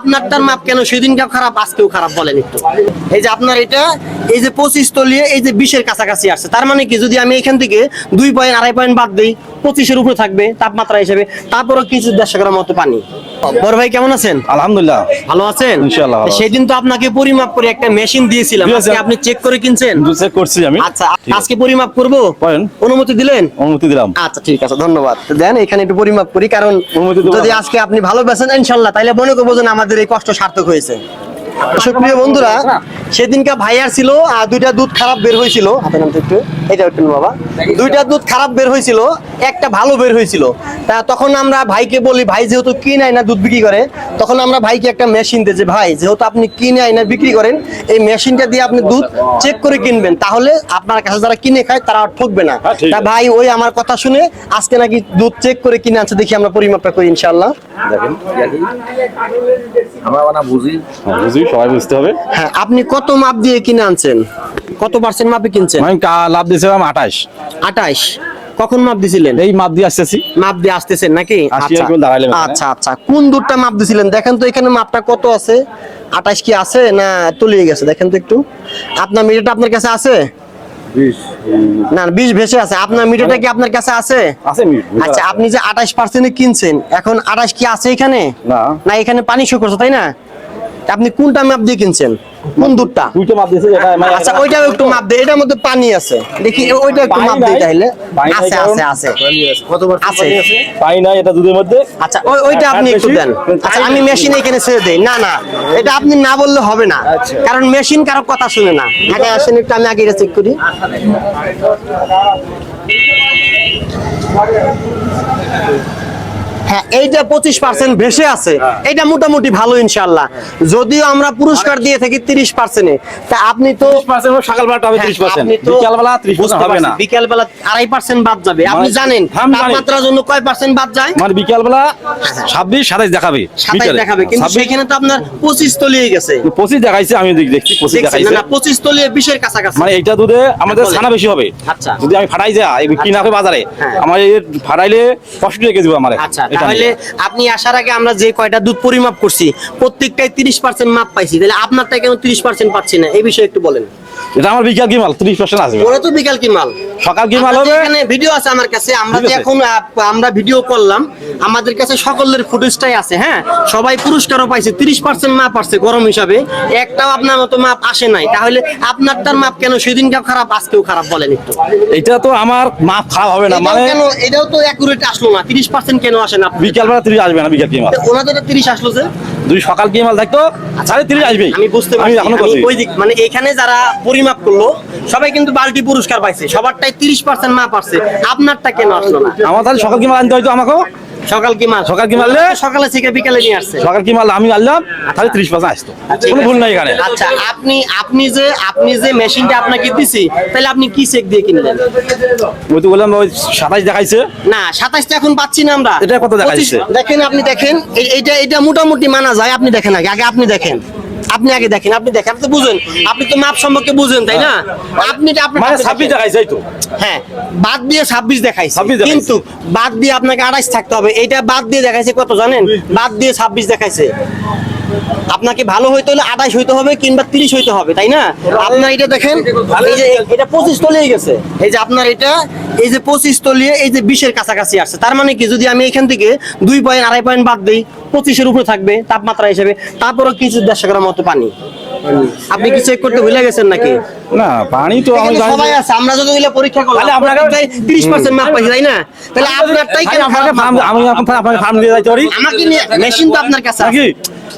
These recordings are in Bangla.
আপনারটার মাপ কেন? সেদিনকাও খারাপ, আজকেও খারাপ বলেন একটু। এই যে আপনার এটা, এই যে পঁচিশ তলিয়ে এই যে বিশের কাছাকাছি আসছে, তার মানে কি? যদি আমি এখান থেকে দুই পয়েন্ট আড়াই পয়েন্ট বাদ দিই, পঁচিশের উপরে থাকবে তাপমাত্রা হিসেবে তারপরে কিছু দেড়শো গ্রাম মতো পানি। বড় ভাই কেমন আছেন? আলহামদুলিল্লাহ। ভালো আছেন? ইনশাআল্লাহ সেদিন তো আপনাকে পরিমাপ করে একটা মেশিন দিয়েছিলাম। আজকে আপনি চেক করে কিনছেন? চেক করছি আমি। আচ্ছা আজকে পরিমাপ করব? করেন। অনুমতি দিলেন? অনুমতি দিলাম। আচ্ছা ঠিক আছে ধন্যবাদ। দেন এখানে একটু পরিমাপ করি কারণ যদি আজকে আপনি ভালো বেছেন ইনশাল্লাহ তাহলে মনে করব যে আমাদের এই কষ্ট সার্থক হয়েছে। সুপ্রিয় বন্ধুরা সেদিনকা ভাইয়ার ছিল আর দুইটা দুধ খারাপ বের হয়েছিল। হাতে নামতে একটু। এটা একটু বাবা। দুইটা দুধ খারাপ বের হয়েছিল একটা ভালো বের হয়েছিল। তা তখন আমরা ভাইকে বলি ভাই যেহেতু কিনে আয় না দুধ বিক্রি করে তখন আমরা ভাইকে একটা মেশিন ভাই যেহেতু আপনি কিনে আয় না বিক্রি করেন এই মেশিনটা দিয়ে আপনি দুধ চেক করে কিনবেন। তাহলে আপনার কাছে যারা কিনে খায় তারা আর ঠকবে না। হ্যাঁ, তা ভাই ওই আমার কথা শুনে আজকে নাকি দুধ চেক করে কিনে আনছে দেখি আমরা পরিমাপটা করি ইনশাল্লাহ দেখেন আমরা বুঝি। হ্যাঁ, বুঝি সবাই বুঝতে হবে। হ্যাঁ আপনি কত মাপ দিয়ে কিনে আনছেন? কত পার্সেন্ট মাপে কিনছেন? আমি কা- লাভ দিয়েছিলাম আঠাশ। আঠাইশ কখন মাপ দিছিলেন? এই মাপ দিয়ে আসতেছি। মাপ দিয়ে আসতেছেন নাকি? আচ্ছা। আচ্ছা আচ্ছা। কোন দুধটা মাপ দিছিলেন? দেখেন তো এখানে মাপটা কত আছে? আঠাশ কি আছে না তলিয়ে গেছে? দেখেন তো একটু। আপনার মিটারটা আপনার কাছে আছে? না বিশ ভেসে আছে। আপনার মিটারটা কি আপনার কাছে আছে? আছে আচ্ছা আপনি যে আঠাশ পার্সেন্টে কিনছেন এখন আঠাশ কি আছে এখানে? না। না এখানে পানি শো করছে তাই না? আপনি কোনটা মাপ দিয়ে কিনছেন? কোন দুধটা? দুইটা মাপ দিয়েছে এটা মানে আচ্ছা ওইটাও একটু মাপ দে এটার মধ্যে পানি আছে। দেখি ওইটা একটু মাপ নাই। তাহলে। আছে আছে আছে। কত আছে পাই না এটা দুধের মধ্যে। আচ্ছা ওই ওইটা আপনি একটু দেন। আচ্ছা আমি মেশিন এখানে ছেড়ে দেই। না না এটা আপনি না বললে হবে না। কারণ মেশিন কারও কথা শুনে না। আগে আসেন একটু আমি আগে এটা চেক করি। হ্যাঁ এইটা পঁচিশ পার্সেন্ট ভেসে আছে। এটা মোটামুটি ভালো ইনশাল্লাহ যদিও আমরা পুরস্কার দিয়ে থাকি তিরিশ পার্সেন্টে তা আপনি তো পার্সেন্ট সকালবেলাটা হবে হ্যাঁ, পার্সেন্ট বিকালবেলা ত্রিশ হবে না। বিকালবেলা আড়াই পার্সেন্ট বাদ যাবে। আপনি মানে- জানেন তাপমাত্রার জন্য কয় পার্সেন্ট বাদ যায়? মানে বিকালবেলা ছাব্বিশ সাতাইশ দেখাবে সাতাইশ দেখাবে কিন্তু সেখানে তো আপনার পঁচিশ তলিয়ে গেছে। পঁচিশ দেখাইছে আমি দেখছি পঁচিশ দেখাইছে না, পঁচিশ তলিয়ে বিশের কাছাকাছি। মানে এইটা দুধে আমাদের ছানা বেশি হবে। আচ্ছা। যদি আমি ফাটাই যাই কিনা হবে বাজারে হ্যাঁ। আমার ফাটাইলে কষ্ট রেখে দিব আমার। আচ্ছা তাহলে আপনি আসার আগে আমরা যে কয়টা দুধ পরিমাপ করছি প্রত্যেকটাই তিরিশ পার্সেন্ট মাপ পাইছি। তাহলে আপনারটা কেন তিরিশ পার্সেন্ট পাচ্ছি না? এই বিষয়ে একটু বলেন। এটা আমার বিকাল কি মাল? ত্রিশ পার্সেন্ট আসবে ওরা তো বিকাল কি মাল? সকাল কি মাল হবে? এখানে ভিডিও আছে আমার কাছে। আমরা যে এখন আমরা ভিডিও করলাম। আমাদের কাছে সকলের ফুটেজটাই আছে হ্যাঁ? সবাই পুরস্কারও পাইছে। তিরিশ পার্সেন্ট মাপ আসছে গরম হিসাবে। একটাও আপনার মতো মাপ আসে নাই। তাহলে আপনারটার মাপ কেন? সেদিনকাও খারাপ আজকেও খারাপ বলেন একটু। এটা তো আমার মাপ খারাপ হবে না। মানে কেন? এটাও তো অ্যাকুরেট আসলো না। তিরিশ পার্সেন্ট কেন আসে না? বিকালবেলা তিরিশ আসবে না বিকাল কি মাল? ওনাদের তিরিশ আসলো যে। যদি সকাল কি মাল থাকতো? সাড়ে তিরিশ আসবে। আমি বুঝতে পারি আমি ওই দিক মানে এখানে যারা পরিমাপ করল সবাই কিন্তু বালতি পুরস্কার পাইছে। সবারটাই তিরিশ পার্সেন্ট মা পারছে। আপনারটা কেন আসলো না? আমার তাহলে সকাল কি মাল আনতে হয়তো আমাকেও? সকাল কি মাল? সকাল কি মারলে? সকালে থেকে বিকালে নিয়ে আসছে। সকাল কি মাল? আমি আনলাম তাহলে ত্রিশ পার্সেন্ট আসতো। কোনো ভুল নাই এখানে। আচ্ছা আপনি আপনি যে আপনি যে মেশিনটা আপনাকে দিছি তাহলে আপনি কি চেক দিয়ে কিনলেন? ওই তো বললাম ওই সাতাইশ দেখাইছে। না সাতাশটা এখন পাচ্ছি না আমরা। এটা কত দেখাইছে? দেখেন আপনি দেখেন এইটা এটা মোটামুটি মানা যায় আপনি দেখেন আগে আগে আপনি দেখেন। আপনি আগে দেখেন আপনি দেখেন আপনি তো বুঝেন। আপনি তো মাপ সম্পর্কে বুঝেন তাই না? আপনি আপনার মানে। দেখাইছে তো। হ্যাঁ বাদ দিয়ে ছাব্বিশ দেখাইছে। 26 দেখাইছে। কিন্তু বাদ দিয়ে আপনাকে আড়াইশ থাকতে হবে। এইটা বাদ দিয়ে দেখাইছে কত জানেন? বাদ দিয়ে ছাব্বিশ দেখাইছে। আপনাকে ভালো হইতে হলে আঠাশ হইতে হবে কিংবা তিরিশ হইতে হবে তাই না? আপনার এটা দেখেন এই যে এটা পঁচিশ তলিয়ে গেছে। এই যে আপনার এটা এই যে পঁচিশ তলিয়ে এই যে বিশের কাছাকাছি আসছে। তার মানে কি যদি আমি এখান থেকে দুই পয়েন্ট আড়াই পয়েন্ট বাদ দিই পঁচিশের উপরে থাকবে তাপমাত্রা হিসেবে তারপরে কিছু দেড়শো গ্রাম মতো পানি। আপনি কি চেক করতে ভুলে গেছেন নাকি? না পানি তো আমি জানি সবাই আছে আমরা যদি ওগুলো পরীক্ষা করলাম তাহলে আপনাকে- তিরিশ পার্সেন্ট মাপ পাইছি তাই না? তাহলে আপনারটাই কেন আমি আপনাকে ফার্ম দিয়ে যাইতে পারি আমাকে মেশিন তো আপনার কাছে আছে।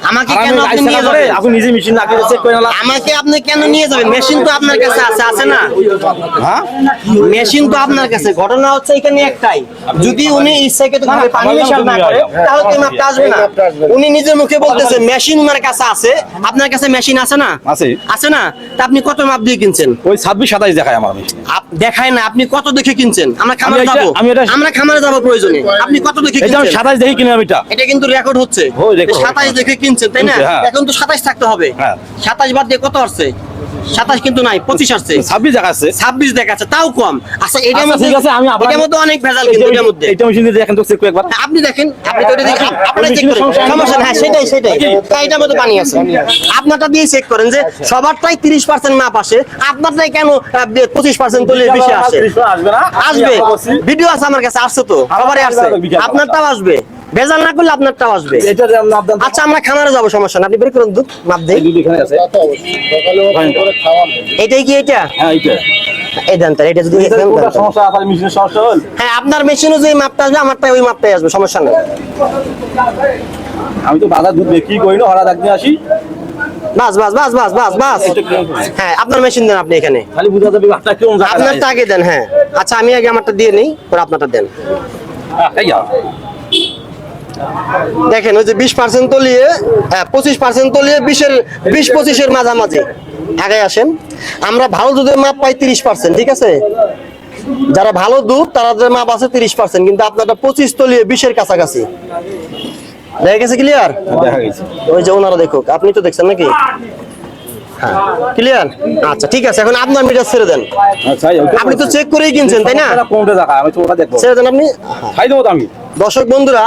আমাকে কেন আপনি নিয়ে যাবেন? আপনি নিজে মেশিন লাগিয়ে চেক করে আমাকে আপনি কেন নিয়ে যাবেন? মেশিন তো আপনার কাছে আছে আছে না? হ্যাঁ? মেশিন তো আপনার কাছে। ঘটনা হচ্ছে এখানে একটাই। যদি উনি ইচ্ছাকৃত ভাবে পানি মিশাল না করে তাহলে তো মাপটা আসবে না। উনি নিজের মুখে বলতেছে মেশিন ওনার কাছে আছে। আপনার কাছে মেশিন আছে না? আছে। আছে না? তা আপনি কত মাপ দিয়ে কিনছেন? ওই ছাব্বিশ সাতাইশ দেখায় আমার দেখায় না। আপনি কত দেখে কিনছেন? আমরা খামারে এটা- যাব। আমি এটা- আমরা খামারে যাব প্রয়োজনে। আপনি কত দেখে এটা আমি কিনছেন? সাতাইশ দেখি কিনলাম এটা। এটা কিন্তু রেকর্ড হচ্ছে। ও, record। সাতাইশ দেখে কিনছেন তাই না? হ্যাঁ। এখন তো সাতাশ থাকতে হবে। হ্যাঁ। সাতাশ বাদ দিয়ে কত আসছে? সাতাশ কিন্তু নাই পঁচিশ আসছে। ছাব্বিশ আছে ছাব্বিশ তাও কম। আচ্ছা এটার আচ্ছা, মধ্যে ঠিক আছে, আমি এটার মধ্যে অনেক ভেজাল কিন্তু এটার মধ্যে। এইটা মেশিন দিয়ে এখন তো চেক একবার। আপনি দেখেন আপনি তো এটা দেখেন। চেক করেন। সমস্যা হ্যাঁ সেটাই সেটাই। হ্যাঁ, এটার মধ্যে পানি আছে। আপনারটা দিয়ে চেক করেন যে সবারটাই তিরিশ পার্সেন্ট মাপ আসে আপনারটাই কেন পঁচিশ পার্সেন্ট তুলে বেশি আসে? আসবে না। আসবে। ভিডিও আছে আমার কাছে আসছে তো সবারই আসছে। আপনারটাও আসবে। ভেজাল না করলে আপনারটাও আসবে। আপনার আচ্ছা আমরা খামারে যাব সমস্যা না আপনি বের করুন দুধ মাপ দেই। দুধ এখানে আছে। এটাই কি এটা? হ্যাঁ এই দেন তাহলে, এটা যদি এটা দেন, কোনটা দেন। সমস্যা? আছে মেশিনের সমস্যা হল? হ্যাঁ আপনার মেশিনে যে মাপটা আসবে আমারটাই ওই মাপটাই আসবে সমস্যা নেই। আমি তো বাজার দুধ বিক্রি করি না হঠাৎ একদিন আসি। বাস বাস বাস বাস বাস বাস। হ্যাঁ? আপনার মেশিন দেন আপনি এখানে। খালি বুঝা যাবে বাচ্চা কেমন আপনারটা আগে দেন হ্যাঁ। আচ্ছা আমি আগে আমারটা দিয়ে নেই পরে আপনারটা দেন। দেখেন ওই যে বিশ পার্সেন্ট তলিয়ে হ্যাঁ পঁচিশ পার্সেন্ট তলিয়ে বিশের বিশ পঁচিশের মাঝামাঝি। আগে আসেন। আমরা ভালো দুধের মাপ পাই তিরিশ পার্সেন্ট ঠিক আছে? যারা ভালো দুধ তাদের মাপ আছে তিরিশ পার্সেন্ট কিন্তু আপনারটা পঁচিশ তলিয়ে বিশের কাছাকাছি। দেখা গেছে ক্লিয়ার ওই যে ওনারা দেখুক আপনি তো দেখছেন নাকি? হ্যাঁ। ক্লিয়ার আচ্ছা ঠিক আছে এখন আপনার মিটার ছেড়ে দেন। আচ্ছা এই ওইটা আপনি তো চেক করেই কিনছেন তাই না? সমস্যাটা কোনটা দেখা আমি তো ওটা দেখব। ছেড়ে দেন আপনি? খাই দেবো তো আমি। দর্শক বন্ধুরা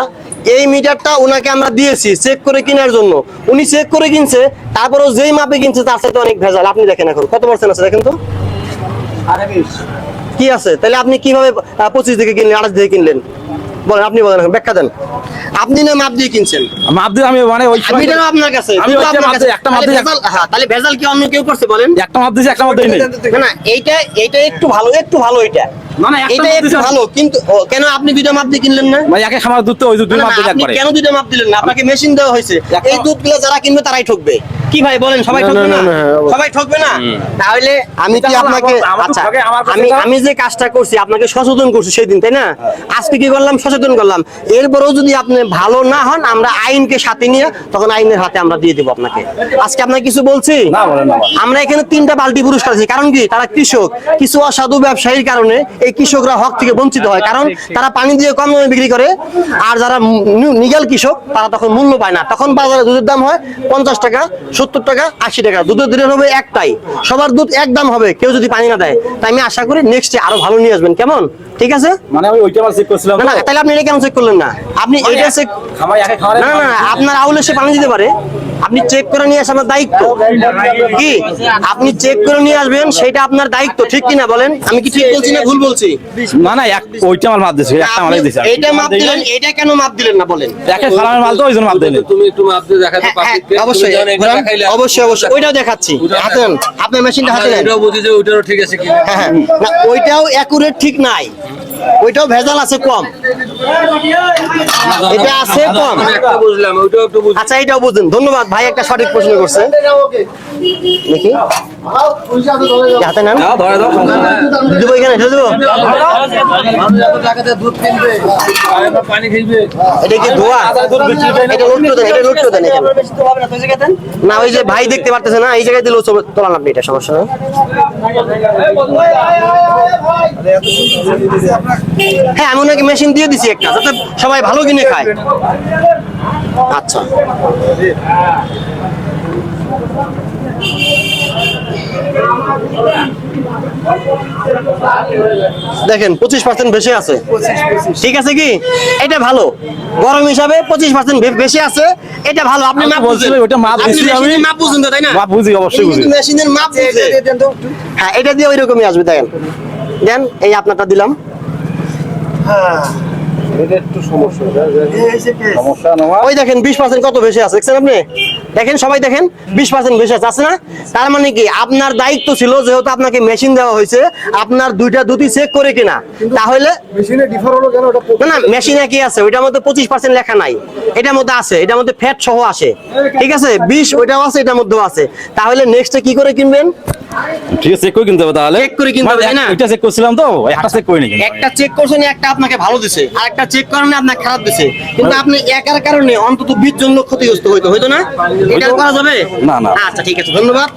এই মিটারটা ওনাকে আমরা দিয়েছি চেক করে কেনার জন্য। উনি চেক করে কিনছে তারপরেও যেই মাপে কিনছে তার সাথে অনেক ভেজাল। আপনি দেখেন এখন কত পার্সেন্ট আছে দেখেন তো? কি আছে? তাহলে আপনি কীভাবে পঁচিশ দিকে কিনলেন আঠাশ দিকে কিনলেন? বলেন আপনি বলেন ব্যাখ্যা দেন। আপনি না মাপ দিয়ে কিনছেন? মাপ দিয়ে আমি মানে ওই আপনার কাছে? আমি আপনার কাছে। একটা মাপ ভেজাল- হ্যাঁ তাহলে ভেজাল কি অন্য কেউ করছে বলেন? একটা মাপ দিয়েছি একটা মাপ দিই না না এইটা এইটা একটু ভালো একটু ভালো এটা। এটা মাপ একটু ভালো কিন্তু কেন আপনি দুইটা মাপ দিয়ে কিনলেন না? মানে একে খামার দুধ তো ওই দুধ মাপ দিয়ে কেন দুইটা মাপ দিলেন না? আপনাকে মেশিন দেওয়া হয়েছে। এই দুধগুলো যারা কিনবে তারাই ঠকবে। কি ভাই বলেন সবাই ঠকবে না। সবাই ঠকবে না? তাহলে আমি কি আপনাকে আচ্ছা আমি আমি যে কাজটা করছি আপনাকে সচেতন করছি সেই দিন তাই না? আজকে কি করলাম? সচেতন করলাম। এরপরেও যদি আপনি ভালো না হন আমরা আইনকে সাথে নিয়ে তখন আইনের হাতে আমরা দিয়ে দেবো আপনাকে। আজকে আপনাকে কিছু বলছি। আমরা এখানে তিনটা বালতি পুরস্কার আছি কারণ কি? তারা কৃষক। কিছু অসাধু ব্যবসায়ীর কারণে এই কৃষকরা হক থেকে বঞ্চিত হয়। কারণ তারা পানি দিয়ে কম দামে বিক্রি করে। আর যারা নিগাল কৃষক তারা তখন মূল্য পায় না। তখন বাজারে দুধের দাম হয় পঞ্চাশ টাকা সত্তর টাকা আশি টাকা। দুধের দিনের হবে একটাই। সবার দুধ এক দাম হবে কেউ যদি পানি না দেয়। তাই আমি আশা করি নেক্সট আরও ভালো নিয়ে আসবেন। কেমন? ঠিক আছে? মানে আমি ওইটা চেক করছিলাম না তাহলে আপনি এটা কেন চেক করলেন না? আপনি এটা চেক না না, আপনার আউলে সে পানি দিতে পারে। আপনি চেক করে নিয়ে আসা আপনার দায়িত্ব। কি? আপনি চেক করে নিয়ে আসবেন সেটা আপনার দায়িত্ব ঠিক কিনা বলেন? আমি কি ঠিক বলছি না ভুল বলছি? না না এক ওইটা মাল মাপ দিয়েছি একটা মালাই দিয়েছি আপনি এইটা মাপ দিলেন এটা কেন মাপ দিলেন না বলেন? একে খালামের মাল তো ওই জন্য মাপ দেয়নি। তুমি একটু মাপ দিয়ে দেখাতে হ্যাঁ, হ্যাঁ, অবশ্যই ঘোরান, দেখাইলে অবশ্যই অবশ্যই ওইটাও দেখাচ্ছি। হাতে নেন আপনার মেশিনটা হাতে নেন এটাও বুঝি যে ওইটারও ঠিক আছে কিনা। হ্যাঁ হ্যাঁ না ওইটাও অ্যাকুরেট ঠিক নাই। ওইটাও ভেজাল আছে কম। এটা আছে কম। আচ্ছা এটাও বুঝুন ধন্যবাদ, ভাই, একটা সঠিক প্রশ্ন করছে। হাতে নেন দেবো এখানে ঢেলে দেবো। এটা কি ধোয়া? এটা লোড দেন এটা লোড দেন এখানে না ওই যে ভাই দেখতে পারতেছে না এই জায়গায় দিলেও তোলান আপনি এটা সমস্যা হ্যাঁ আমি ওনাকে মেশিন দিয়ে দিছি একটা যাতে সবাই ভালো কিনে খায়। আচ্ছা। দেখেন পঁচিশ পার্সেন্ট বেশি আছে ঠিক আছে কি এটা ভালো গরম হিসাবে পঁচিশ পার্সেন্ট বেশি আছে এটা ভালো আপনি মাপ বলছিলাম, বুঝেন ওটা মাপ আপনি আমি। মাপ বুঝুন তো তাই না মাপ বুঝি, অবশ্যই বুঝি। মেশিনের মাপ বুঝে হ্যাঁ এটা দিয়ে ওই রকমই আসবে দেখেন দেন এই আপনারটা দিলাম সমস্যা নয় ওই দেখেন বিশ পার্সেন্ট কত বেশি আছে? দেখছেন আপনি? দেখেন সবাই দেখেন বিশ পার্সেন্ট বেশি আছে। আছে না? তার মানে কি আপনার দায়িত্ব ছিল যেহেতু আপনাকে মেশিন দেওয়া হয়েছে আপনার দুইটা দুটি চেক করে কিনা। তাহলে মেশিনে ডিফার হলো কেন? ওটা না না মেশিনে কি আছে। ওইটার মধ্যে পঁচিশ পার্সেন্ট লেখা নাই। এটার মধ্যে আছে এটার মধ্যে ফ্যাট সহ আসে। ঠিক আছে? বিশ ওইটাও আছে এটার মধ্যেও আছে। তাহলে নেক্সটে কি করে কিনবেন? ঠিক আছে চেক করে কিনতে হবে তাহলে। করে কিনতে হবে, মানে তাই না? চেক করছিলাম তো একটা চেক করে একটা চেক করছেন একটা আপনাকে ভালো দিছে আর একটা চেক করেন আপনাকে খারাপ দিছে। কিন্তু আপনি একার কারণে অন্তত বিশ জন লোক ক্ষতিগ্রস্ত হইতো হইতো না? এটা করা যাবে? না, না। আচ্ছা ঠিক আছে ধন্যবাদ।